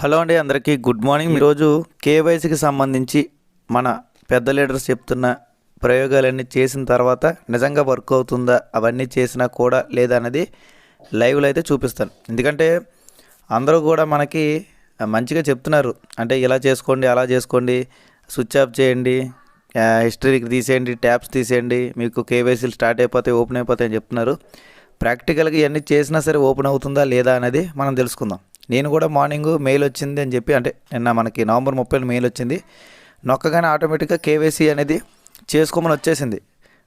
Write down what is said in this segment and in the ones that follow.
Hello అండి అందరికీ. Good morning. ఈరోజు కేవైసీకి సంబంధించి మన పెద్ద లీడర్స్ చెప్తున్న ప్రయోగాలన్నీ చేసిన తర్వాత నిజంగా వర్క్ అవుతుందా అవన్నీ చేసినా కూడా లేదా అనేది లైవ్లో అయితే చూపిస్తాను. ఎందుకంటే అందరూ కూడా మనకి మంచిగా చెప్తున్నారు. అంటే ఇలా చేసుకోండి అలా చేసుకోండి స్విచ్ ఆఫ్ చేయండి హిస్టరీకి తీసేయండి ట్యాబ్స్ తీసేయండి మీకు కేవైసీలు స్టార్ట్ అయిపోతాయి ఓపెన్ అయిపోతాయి అని చెప్తున్నారు. ప్రాక్టికల్గా ఇవన్నీ చేసినా సరే ఓపెన్ అవుతుందా లేదా అనేది మనం తెలుసుకుందాం. నేను కూడా మార్నింగ్ మెయిల్ వచ్చింది అని చెప్పి అంటే నిన్న మనకి నవంబర్ ముప్పై మెయిల్ వచ్చింది. నొక్కగానే ఆటోమేటిక్గా కేవైసీ అనేది చేసుకోమని వచ్చేసింది.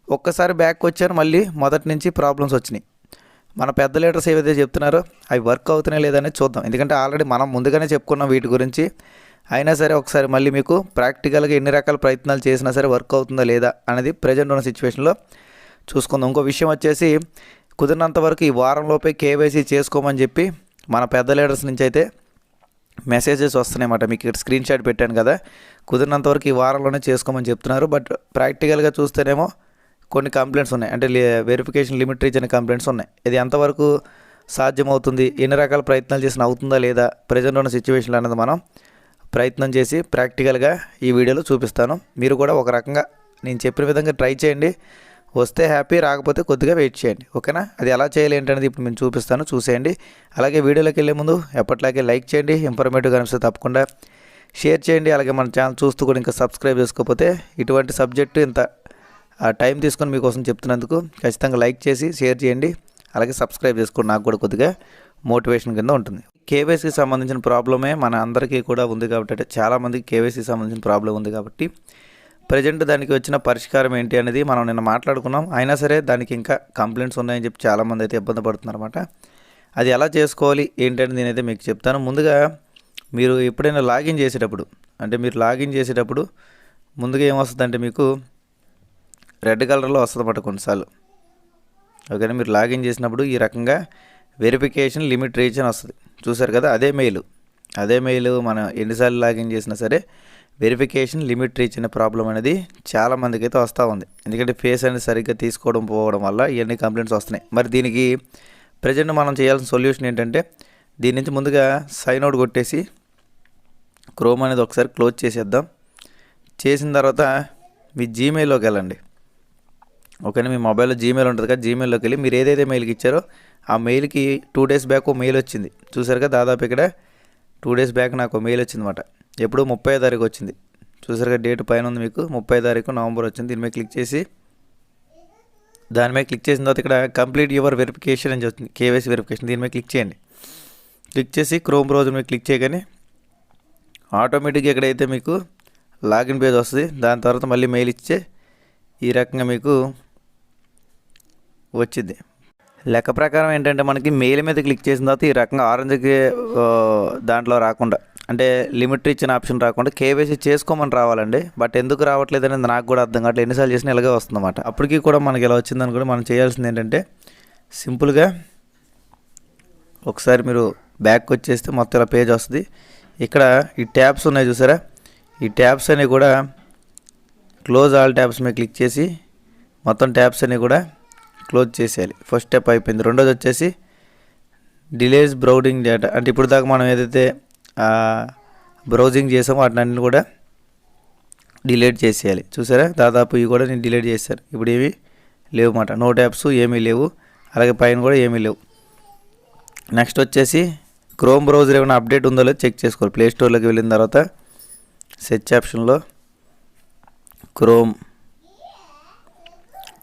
ఒక్కసారి బ్యాక్ వచ్చాను మళ్ళీ మొదటి నుంచి ప్రాబ్లమ్స్ వచ్చినాయి. మన పెద్ద లీడర్స్ ఏవైతే చెప్తున్నారో అవి వర్క్ అవుతున్నాయి లేదనేది చూద్దాం. ఎందుకంటే ఆల్రెడీ మనం ముందుగానే చెప్పుకున్నాం వీటి గురించి. అయినా సరే ఒకసారి మళ్ళీ మీకు ప్రాక్టికల్గా ఎన్ని రకాల ప్రయత్నాలు చేసినా సరే వర్క్ అవుతుందా లేదా అనేది ప్రజెంట్ ఉన్న సిచ్యువేషన్లో చూసుకుందాం. ఇంకో విషయం వచ్చేసి కుదిరినంత వరకు ఈ వారంలోపే కేవైసీ చేసుకోమని చెప్పి మన పెద్ద లీడర్స్ నుంచి అయితే మెసేజెస్ వస్తున్నాయన్నమాట మీకు ఇక్కడ స్క్రీన్ షాట్ పెట్టాను కదా. కుదిరినంత వరకు ఈ వారంలోనే చేసుకోమని చెప్తున్నారు. బట్ ప్రాక్టికల్గా చూస్తేనేమో కొన్ని కంప్లైంట్స్ ఉన్నాయి. అంటే వెరిఫికేషన్ లిమిట్ రీచ్ అనే కంప్లైంట్స్ ఉన్నాయి. ఇది ఎంతవరకు సాధ్యమవుతుంది? ఎన్ని రకాల ప్రయత్నాలు చేసిన అవుతుందా లేదా? ప్రజెంట్ ఉన్న సిచ్యువేషన్లో అనేది మనం ప్రయత్నం చేసి ప్రాక్టికల్గా ఈ వీడియోలో చూపిస్తాను. మీరు కూడా ఒక రకంగా నేను చెప్పిన విధంగా ట్రై చేయండి. వస్తే హ్యాపీ రాకపోతే కొద్దిగా వెయిట్ చేయండి. ఓకేనా? అది ఎలా చేయాలి ఏంటనేది ఇప్పుడు నేను చూపిస్తాను. చూసేయండి. అలాగే వీడియోలోకి వెళ్ళే ముందు ఎప్పట్లాగే లైక్ చేయండి. ఇన్ఫర్మేటివ్ కనిపిస్తే తప్పకుండా షేర్ చేయండి. అలాగే మన ఛానల్ చూస్తూ కూడా ఇంకా సబ్స్క్రైబ్ చేసుకోకపోతే ఇటువంటి సబ్జెక్టు ఇంత ఆ, టైం తీసుకొని మీకోసం చెప్తున్నందుకు ఖచ్చితంగా లైక్ చేసి షేర్ చేయండి. అలాగే సబ్స్క్రైబ్ చేసుకోండి. నాకు కూడా కొద్దిగా మోటివేషన్ కింద ఉంటుంది. కేవైసీకి సంబంధించిన ప్రాబ్లమే మన అందరికీ కూడా ఉంది కాబట్టి అంటే చాలామందికి కేవైసీకి సంబంధించిన ప్రాబ్లం ఉంది కాబట్టి ప్రజెంట్ దానికి వచ్చిన పరిష్కారం ఏంటి అనేది మనం నిన్న మాట్లాడుకున్నాం. అయినా సరే దానికి ఇంకా కంప్లైంట్స్ ఉన్నాయని చెప్పి చాలామంది అయితే ఇబ్బంది పడుతున్నారన్నమాట. అది ఎలా చేసుకోవాలి? ఏంటని నేనైతే మీకు చెప్తాను. ముందుగా మీరు ఎప్పుడైనా లాగిన్ చేసేటప్పుడు అంటే మీరు లాగిన్ చేసేటప్పుడు ముందుగా ఏమొస్తుందంటే మీకు రెడ్ కలర్లో వస్తుందన్నమాట కొన్నిసార్లు ఓకేనా? మీరు లాగిన్ చేసినప్పుడు ఈ రకంగా వెరిఫికేషన్ లిమిట్ రీచ్ అని వస్తుంది. చూసారు కదా? అదే మెయిల్. అదే మెయిల్ మనం ఎన్నిసార్లు లాగిన్ చేసినా సరే వెరిఫికేషన్ లిమిట్ రీచ్ అనే ప్రాబ్లం అనేది చాలా మందికి అయితే వస్తూ ఉంది. ఎందుకంటే ఫేస్ అనేది సరిగ్గా తీసుకోవడం పోవడం వల్ల ఇవన్నీ కంప్లైంట్స్ వస్తున్నాయి. మరి దీనికి ప్రజెంట్ మనం చేయాల్సిన సొల్యూషన్ ఏంటంటే దీని నుంచి ముందుగా సైన్ అవుట్ కొట్టేసి క్రోమ్ అనేది ఒకసారి క్లోజ్ చేసేద్దాం. చేసిన తర్వాత మీ జీమెయిల్లోకి వెళ్ళండి. ఓకేనా మీ మొబైల్లో జీమెయిల్ ఉంటుంది కదా జీమెయిల్లోకి వెళ్ళి మీరు ఏదైతే మెయిల్కి ఇచ్చారో ఆ మెయిల్కి టూ డేస్ బ్యాక్ ఒక మెయిల్ వచ్చింది. చూసారుగా దాదాపు ఇక్కడ టూ డేస్ బ్యాక్ నాకు ఒక మెయిల్ వచ్చింది అనమాట ఎప్పుడు ముప్పై తారీఖు వచ్చింది. చూసారుగా డేట్ పైన ఉంది మీకు. ముప్పై తారీఖు నవంబర్ వచ్చింది. దీని మీద క్లిక్ చేసి దాని మీద క్లిక్ చేసిన తర్వాత ఇక్కడ కంప్లీట్ యువర్ వెరిఫికేషన్ అని చెప్తుంది. KYC verification. దీని మీద క్లిక్ చేయండి. క్లిక్ చేసి క్రోమ్ బ్రౌజర్ మీద క్లిక్ చేయగానే ఆటోమేటిక్గా ఎక్కడైతే మీకు లాగిన్ పేజ్ వస్తుంది దాని తర్వాత మళ్ళీ మెయిల్ ఇచ్చే ఈ రకంగా మీకు వచ్చింది. లెక్క ప్రకారం ఏంటంటే మనకి మెయిల్ మీద క్లిక్ చేసిన తర్వాత ఈ రకంగా ఆరెంజ్కి దాంట్లో రాకుండా అంటే లిమిట్ ఇచ్చిన ఆప్షన్ రాకుండా కేవైసీ చేసుకోమని రావాలండి. బట్ ఎందుకు రావట్లేదు అనేది నాకు కూడా అర్థం కావట్లేదు. ఎన్నిసార్లు చేసినా ఇలాగే వస్తుందన్నమాట. అప్పటికి కూడా మనకి ఇలా వచ్చిందని కూడా మనం చేయాల్సింది ఏంటంటే సింపుల్గా ఒకసారి మీరు బ్యాక్ వచ్చేస్తే మొత్తం ఇలా పేజ్ వస్తుంది. ఇక్కడ ఈ ట్యాబ్స్ ఉన్నాయి చూసారా? ఈ ట్యాబ్స్ అన్నీ కూడా క్లోజ్ ఆల్ ట్యాబ్స్ మీద క్లిక్ చేసి మొత్తం ట్యాబ్స్ అన్నీ కూడా క్లోజ్ చేసేయాలి. ఫస్ట్ స్టెప్ అయిపోయింది. రెండోది వచ్చేసి డిలేస్ బ్రౌడింగ్ డేటా. అంటే ఇప్పుడు దాకా మనం ఏదైతే బ్రౌజింగ్ చేసాము. వాటిని కూడా డిలీట్ చేసేయాలి. చూసారా? దాదాపు ఇవి కూడా నేను డిలీట్ చేశాను. ఇప్పుడు ఏమీ లేవు మాట నో ట్యాప్స్ ఏమీ లేవు. అలాగే పైన కూడా ఏమీ లేవు. నెక్స్ట్ వచ్చేసి క్రోమ్ బ్రౌజర్ ఏమైనా అప్డేట్ ఉందో లేదో చెక్ చేసుకోవాలి. ప్లే స్టోర్లోకి వెళ్ళిన తర్వాత సెర్చ్ ఆప్షన్లో క్రోమ్.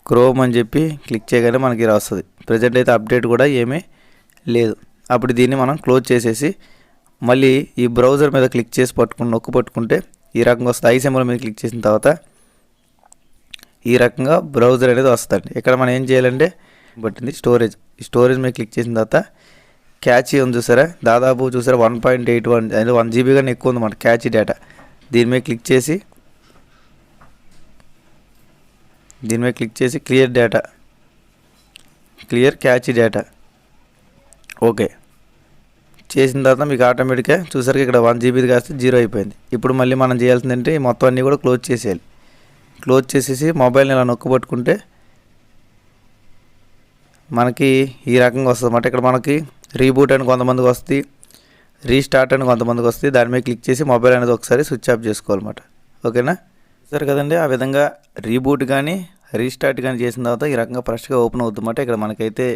క్రోమ్ అని చెప్పి క్లిక్ చేయగానే మనకి ఇలా వస్తుంది ప్రజెంట్ అయితే అప్డేట్ కూడా ఏమీ లేదు. అప్పుడు దీన్ని మనం క్లోజ్ చేసేసి మళ్ళీ ఈ బ్రౌజర్ మీద క్లిక్ చేసి పట్టుకుని నొక్కు పట్టుకుంటే ఈ రకంగా వస్తుంది. ఐ సింబల్ మీద క్లిక్ చేసిన తర్వాత ఈ రకంగా బ్రౌజర్ అనేది వస్తుంది ఇక్కడ మనం ఏం చేయాలంటే పట్టింది స్టోరేజ్. ఈ స్టోరేజ్ మీద క్లిక్ చేసిన తర్వాత క్యాచీ ఉంది చూసారా? దాదాపు చూసారా వన్ పాయింట్ ఎయిట్ వన్ అంటే వన్ జీబీ కానీ ఎక్కువ ఉంది మన క్యాచీ డేటా. దీని మీద క్లిక్ చేసి దీని మీద క్లిక్ చేసి clear data. Clear cache data. Okay. చేసిన తర్వాత మీకు ఆటోమేటిక్గా చూసరికి ఇక్కడ వన్ జీబీది కాస్తే జీరో అయిపోయింది. ఇప్పుడు మళ్ళీ మనం చేయాల్సింది ఏంటి మొత్తం అన్నీ కూడా క్లోజ్ చేసేయాలి. క్లోజ్ చేసేసి మొబైల్ని ఇలా నొక్కబట్టుకుంటే మనకి ఈ రకంగా వస్తుంది అన్నమాట. ఇక్కడ మనకి రీబూట్ అని కొంతమందికి వస్తుంది రీస్టార్ట్ అని కొంతమందికి వస్తుంది. దాని మీద క్లిక్ చేసి మొబైల్ అనేది ఒకసారి స్విచ్ ఆఫ్ చేసుకోవాలన్నమాట. ఓకేనా? సరే కదండి ఆ విధంగా రీబూట్ కానీ రీస్టార్ట్ కానీ చేసిన తర్వాత ఈ రకంగా ఫ్రెష్గా ఓపెన్ అవుతుందన్నమాట. ఇక్కడ మనకైతే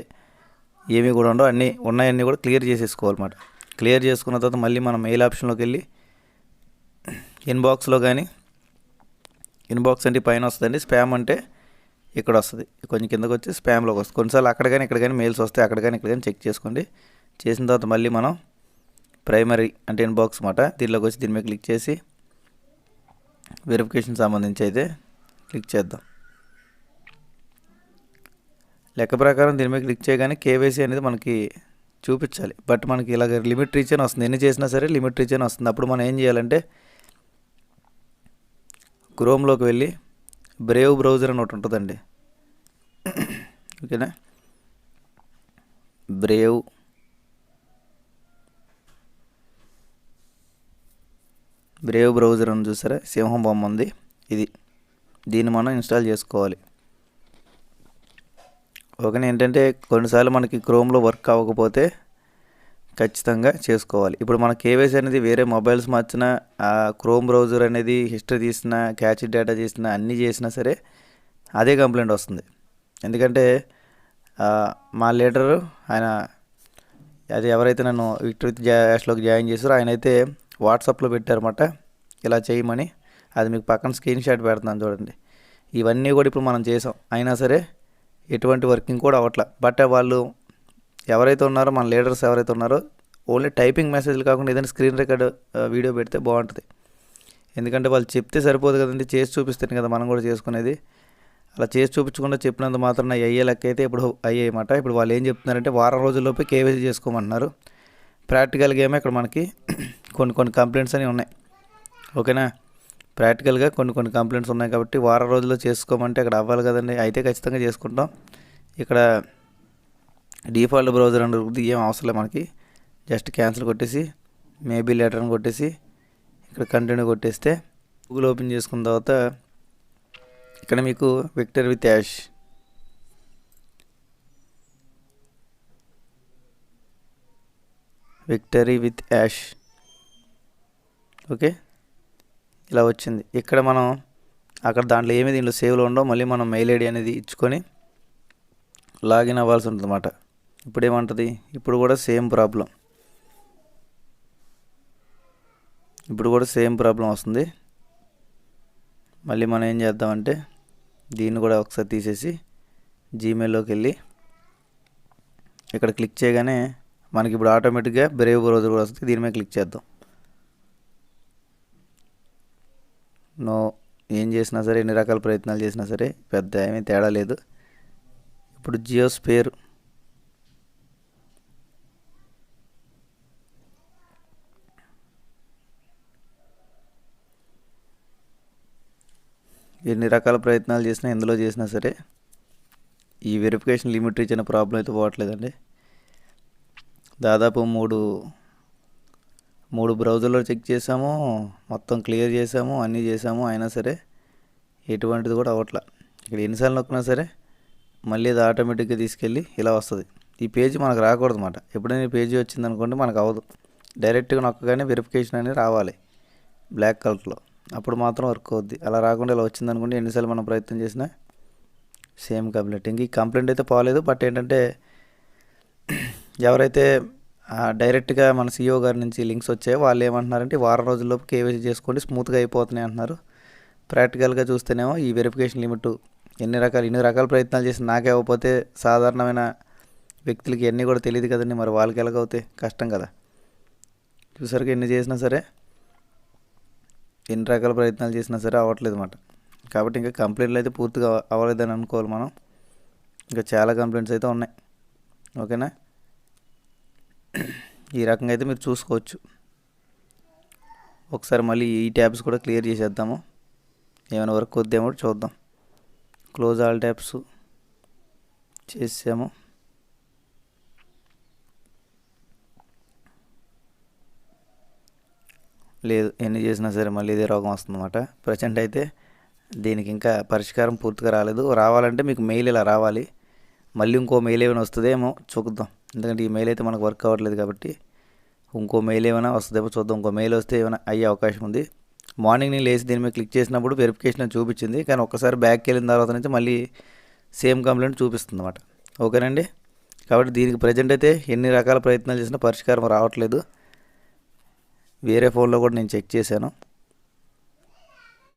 ఏమి కూడా ఉండవు. అన్నీ ఉన్నాయన్నీ కూడా క్లియర్ చేసేసుకోవాలన్నమాట. క్లియర్ చేసుకున్న తర్వాత మళ్ళీ మనం మెయిల్ ఆప్షన్లోకి వెళ్ళి ఇన్బాక్స్లో కానీ ఇన్బాక్స్ అంటే పైన వస్తుందండి స్పామ్ అంటే ఇక్కడ వస్తుంది. కొంచెం కిందకు వచ్చి స్పామ్లోకి వస్తుంది. కొన్నిసార్లు అక్కడ కానీ ఇక్కడ కానీ మెయిల్స్ వస్తాయి అక్కడ కానీ ఇక్కడ కానీ చెక్ చేసుకోండి. చేసిన తర్వాత మళ్ళీ మనం ప్రైమరీ అంటే ఇన్బాక్స్ మాట దీనిలోకి వచ్చి దీని మీద క్లిక్ చేసి వెరిఫికేషన్ సంబంధించి అయితే క్లిక్ చేద్దాం. లెక్క ప్రకారం దీని మీద క్లిక్ చేయగానే కేవైసీ అనేది మనకి చూపించాలి. బట్ మనకి ఇలాగ లిమిట్ రీచ్ అని వస్తుంది. ఎన్ని చేసినా సరే లిమిట్ రీచ్ అని వస్తుంది. అప్పుడు మనం ఏం చేయాలంటే క్రోమ్లోకి వెళ్ళి బ్రేవ్ బ్రౌజర్ అని ఒకటి ఉంటుందండి. ఓకేనా? బ్రేవ్ బ్రేవ్ బ్రౌజర్ అని చూసారా? సింహం బొమ్మ ఉంది. ఇది దీన్ని మనం ఇన్స్టాల్ చేసుకోవాలి. ఓకేనా ఏంటంటే కొన్నిసార్లు మనకి క్రోమ్లో వర్క్ అవ్వకపోతే ఖచ్చితంగా చేసుకోవాలి. ఇప్పుడు మన కేవైసీ అనేది వేరే మొబైల్స్ మార్చిన ఆ క్రోమ్ బ్రౌజర్ అనేది హిస్టరీ తీసిన క్యాచ్ డేటా చేసిన అన్నీ చేసినా సరే అదే కంప్లైంట్ వస్తుంది. ఎందుకంటే మా లీడరు ఆయన అది ఎవరైతే నన్ను విక్టరీ యాష్లోకి జాయిన్ చేశారో ఆయన అయితే వాట్సాప్లో పెట్టారన్నమాట ఇలా చేయమని. అది మీకు పక్కన స్క్రీన్ షాట్ పెడుతున్నాను చూడండి. ఇవన్నీ కూడా ఇప్పుడు మనం చేసాం. అయినా సరే ఎటువంటి వర్కింగ్ కూడా అవ్వట్లే. బట్ వాళ్ళు ఎవరైతే ఉన్నారో మన లీడర్స్ ఎవరైతే ఉన్నారో ఓన్లీ టైపింగ్ మెసేజ్లు కాకుండా ఏదైనా స్క్రీన్ రికార్డ్ వీడియో పెడితే బాగుంటుంది. ఎందుకంటే వాళ్ళు చెప్తే సరిపోదు కదండి చేసి చూపిస్తేనే కదా మనం కూడా చేసుకునేది. అలా చేసి చూపించకుండా చెప్పినంత మాత్రం అయ్యే లెక్క అయితే ఇప్పుడు అయ్యాయన్నమాట ఇప్పుడు వాళ్ళు ఏం చెప్తున్నారంటే వారం రోజుల్లోపే కేవైసీ చేసుకోమంటున్నారు ప్రాక్టికల్గా ఏమో ఇక్కడ మనకి కొన్ని కొన్ని కంప్లైంట్స్ అని ఉన్నాయి. ఓకేనా? ప్రాక్టికల్గా కొన్ని కొన్ని కంప్లైంట్స్ ఉన్నాయి కాబట్టి వారం రోజుల్లో చేసుకోమంటే అక్కడ అవ్వాలి కదండి. అయితే ఖచ్చితంగా చేసుకుంటాం. ఇక్కడ డిఫాల్ట్ బ్రౌజర్ అని దొరుకుతుంది ఏం అవసరం లేదు మనకి. జస్ట్ క్యాన్సిల్ కొట్టేసి మేబీ లెటర్ అని కొట్టేసి ఇక్కడ కంటిన్యూ కొట్టేస్తే గూగుల్ ఓపెన్ చేసుకున్న తర్వాత ఇక్కడ మీకు victor with ash victory with ash okay ఇలా వచ్చింది. ఇక్కడ మనం అక్కడ దాంట్లో ఏమి దీంట్లో సేవ్లో ఉండవు. మళ్ళీ మనం మెయిల్ ఐడి అనేది ఇచ్చుకొని లాగిన్ అవ్వాల్సి ఉంటుందన్నమాట. ఇప్పుడు ఏమంటుంది ఇప్పుడు కూడా సేమ్ ప్రాబ్లం. ఇప్పుడు కూడా సేమ్ ప్రాబ్లం వస్తుంది. మళ్ళీ మనం ఏం చేద్దామంటే దీన్ని కూడా ఒకసారి తీసేసి జీమెయిల్లోకి వెళ్ళి ఇక్కడ క్లిక్ చేయగానే మనకి ఇప్పుడు ఆటోమేటిక్గా బ్రేవ్ బ్రౌజర్ కూడా వస్తుంది. దీని మీద క్లిక్ చేద్దాం. నో ఏం చేసినా సరే ఎన్ని రకాల ప్రయత్నాలు చేసినా సరే పెద్ద ఏమీ తేడా లేదు. ఇప్పుడు జియో స్పేర్. ఎన్ని రకాల ప్రయత్నాలు చేసినా ఎందులో చేసినా సరే ఈ వెరిఫికేషన్ లిమిట్ రీచ్ అనే ప్రాబ్లం అయితే పోవట్లేదండి. దాదాపు మూడు మూడు బ్రౌజర్లో చెక్ చేసాము మొత్తం క్లియర్ చేసాము అన్నీ చేసాము అయినా సరే ఎటువంటిది కూడా అవ్వట్ల. ఇక్కడ ఎన్నిసార్లు నొక్కినా సరే మళ్ళీ అది ఆటోమేటిక్గా తీసుకెళ్ళి ఇలా వస్తుంది. ఈ పేజీ మనకు రాకూడదు అనమాట ఎప్పుడైనా ఈ పేజీ వచ్చింది అనుకోండి మనకు అవ్వదు. డైరెక్ట్గా నొక్కగానే వెరిఫికేషన్ అనేది రావాలి బ్లాక్ కలర్లో. అప్పుడు మాత్రం వర్క్ అవుద్ది. అలా రాకుండా ఇలా వచ్చింది అనుకోండి ఎన్నిసార్లు మనం ప్రయత్నం చేసినా సేమ్ కంప్లైంట్. ఇంక ఈ కంప్లైంట్ అయితే పోలేదు. బట్ ఏంటంటే ఎవరైతే డైరెక్ట్గా మన సీఈఓ గారి నుంచి లింక్స్ వచ్చాయి. వాళ్ళు ఏమంటున్నారంటే వారం రోజుల్లోపు కేవైసీ చేసుకోండి స్మూత్గా అయిపోతున్నాయి అంటున్నారు. ప్రాక్టికల్గా చూస్తేనేమో ఈ వెరిఫికేషన్ లిమిట్ ఎన్ని రకాలు ఎన్ని రకాల ప్రయత్నాలు చేసి నాకే అవ్వకపోతే సాధారణమైన వ్యక్తులకి అన్నీ కూడా తెలియదు కదండి. మరి వాళ్ళకి ఎలాగవుతాయి కష్టం కదా. చూసరికి ఎన్ని చేసినా సరే ఎన్ని రకాల ప్రయత్నాలు చేసినా సరే అవ్వట్లేదు అన్నమాట. కాబట్టి ఇంకా కంప్లైంట్లు అయితే పూర్తిగా అవ్వలేదని అనుకోవాలి మనం. ఇంకా చాలా కంప్లైంట్స్ అయితే ఉన్నాయి. ఓకేనా? ఈ రకంగా అయితే మీరు చూసుకోవచ్చు. ఒకసారి మళ్ళీ ఈ ట్యాబ్స్ కూడా క్లియర్ చేసేద్దాము. ఏమైనా వర్క్ వద్దేమో చూద్దాం. క్లోజ్ ఆల్ ట్యాబ్స్ చేసాము లేదు ఎన్ని చేసినా సరే మళ్ళీ ఇదే రోగం వస్తుందన్నమాట. ప్రజెంట్ అయితే దీనికి ఇంకా పరిష్కారం పూర్తిగా రాలేదు. రావాలంటే మీకు మెయిల్ ఇలా రావాలి. మళ్ళీ ఇంకో మెయిల్ ఏమైనా వస్తుందేమో చూద్దాం. ఎందుకంటే ఈ మెయిల్ అయితే మనకు వర్క్ అవ్వట్లేదు కాబట్టి ఇంకో మెయిల్ ఏమైనా వస్తుందేమో చూద్దాం. ఇంకో మెయిల్ వస్తే ఏమైనా అయ్యే అవకాశం ఉంది. మార్నింగ్ నేను లేచి దీని మీద క్లిక్ చేసినప్పుడు వెరిఫికేషన్ చూపించింది. కానీ ఒక్కసారి బ్యాక్కి వెళ్ళిన తర్వాత నుంచి మళ్ళీ సేమ్ కంప్లైంట్ చూపిస్తుంది అనమాట ఓకేనండి? కాబట్టి దీనికి ప్రజెంట్ అయితే ఎన్ని రకాల ప్రయత్నాలు చేసినా పరిష్కారం రావట్లేదు. వేరే ఫోన్లో కూడా నేను చెక్ చేశాను.